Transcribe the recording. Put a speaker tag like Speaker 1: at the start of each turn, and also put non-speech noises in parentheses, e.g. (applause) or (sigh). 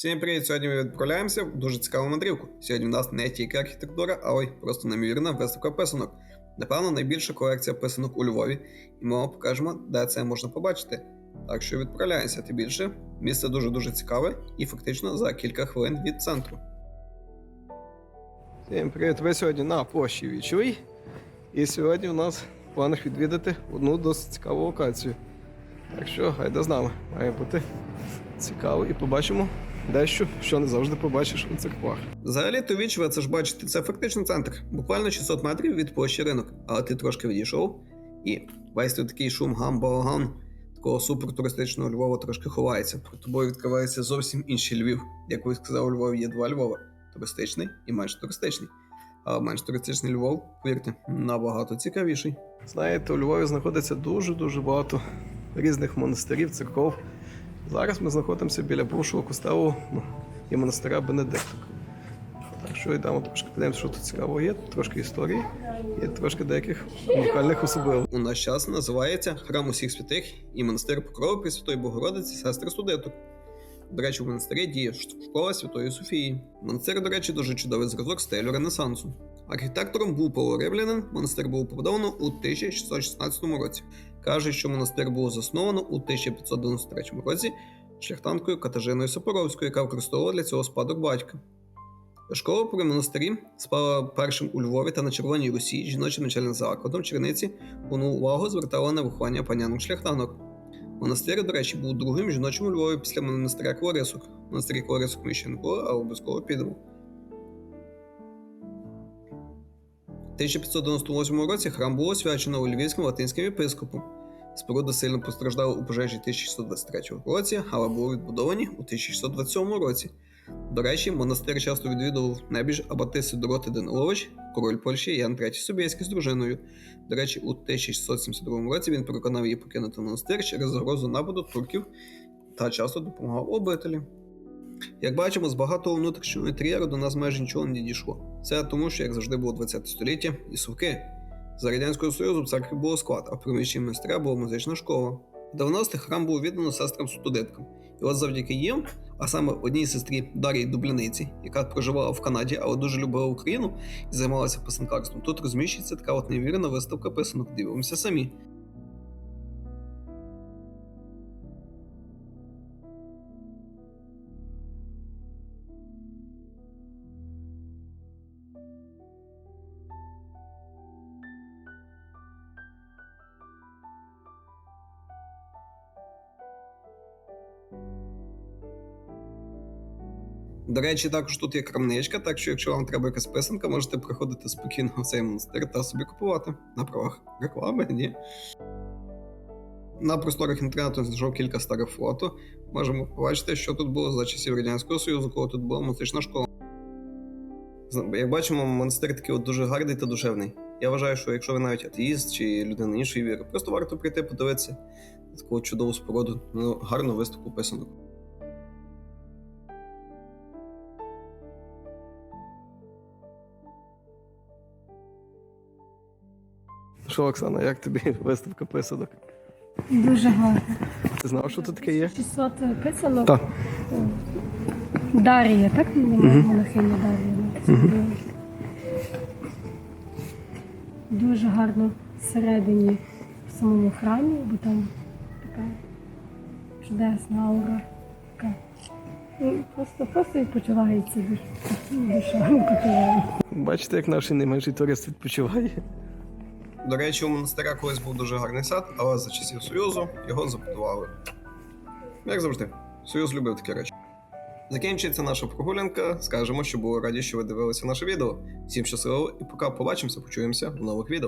Speaker 1: Всім привіт! Сьогодні ми відправляємося в дуже цікаву мандрівку. Сьогодні в нас не тільки архітектура, але й просто неймовірна виставка писанок. Напевно, найбільша колекція писанок у Львові, і ми вам покажемо, де це можна побачити. Так що відправляємося тим більше. Місце дуже-дуже цікаве і фактично за кілька хвилин від центру. Всім привіт! Ви сьогодні на площі Вічовій. І сьогодні у нас в планах відвідати одну досить цікаву локацію. Так що гайда з нами. Має бути цікаво і побачимо дещо, що не завжди побачиш у церквах. Взагалі, то віч, ви це ж бачите, це фактично центр. Буквально 600 метрів від площі ринок. Але ти трошки відійшов, і весь тут такий шум, гам, балаган, такого супертуристичного Львова трошки ховається. Перед тобою відкривається зовсім інший Львів. Як ви сказав, у Львові є два Львова: туристичний і менш туристичний. А менш туристичний Львов, повірте, набагато цікавіший. Знаєте, у Львові знаходиться дуже-дуже багато різних монастирів, церков. Зараз ми знаходимося біля бувшого костелу ну, і монастиря Бенедикток. Так що йдемо трошки подивимося, що тут цікавого є, трошки історії і трошки деяких унікальних особливостей. У наш час називається Храм усіх святих і монастир Покрови Пресвятої Богородиці сестри Судеток. До речі, в монастирі діє школа Святої Софії. Монастир, до речі, дуже чудовий зразок стилю Ренесансу. Архітектором був Павло Римлянин, монастир був побудовано у 1616 році. Каже, що монастир був засновано у 1593 році шляхтанкою Катажиною Сапоровською, яка використовувала для цього спадок батька. Школа при монастирі спала першим у Львові та на Червоній Русі жіночим начальним закладом черниці повну увагу звертала на виховання панянок шляхтанок. Монастир, до речі, був другим жіночим у Львові після монастиря Кларисок. Монастирі Кларисок ми ще не були, але обов'язково підемо. У 1598 році храм було освячено у Львівським латинським єпископу. Споруда сильно постраждала у пожежі 1623 році, але були відбудовані у 1627 році. До речі, монастир часто відвідував небіж абатиси Дороти Данилович, король Польщі Ян III Собєський з дружиною. До речі, у 1672 році він переконав її покинути монастир через загрозу нападу турків та часто допомагав обителі. Як бачимо, з багатого внутрішнього інтер'єру до нас майже нічого не дійшло. Це тому, що як завжди було 20 століття і совки. За Радянського Союзу в церкві було склад, а в приміщенні монастиря була музична школа. В 90-х храм був віддано сестрам студенткам. І от завдяки їм, а саме одній сестрі Дарії Дубляниці, яка проживала в Канаді, але дуже любила Україну і займалася писанкарством, тут розміщується така от невірна виставка писанок. Дивимося самі. До речі, також тут є крамничка, так що якщо вам треба якась писанка, можете приходити спокійно в цей монастир та собі купувати на правах реклами. Ні. На просторах інтернету знайшов кілька старих фото. Можемо побачити, що тут було за часів Радянського Союзу, коли тут була музична школа. Як бачимо, монастир такий от дуже гарний та душевний. Я вважаю, що якщо ви навіть атеїст чи людина іншої віри, просто варто прийти подивитися на таку чудову споруду, ну, гарну виставку писанок. Що, Оксана, як тобі (laughs) виставка писанок?
Speaker 2: Дуже гарно.
Speaker 1: Ти знав, що тут таке є?
Speaker 2: 600 писанок.
Speaker 1: Так.
Speaker 2: Дар'я, так? Монахиня Дар'я. Дуже гарно всередині в самому храмі, бо там така чудесна аура. Така. Ну, Просто, просто відпочивається душа. Душа відпочиває.
Speaker 1: Бачите, як наш найменший турист відпочиває. До речі, у монастиря колись був дуже гарний сад, але за часів Союзу його забудували. Як завжди, Союз любив такі речі. Закінчується наша прогулянка. Скажемо, що були раді, що ви дивилися наше відео. Всім щасливо і поки побачимося, почуємося в нових відео.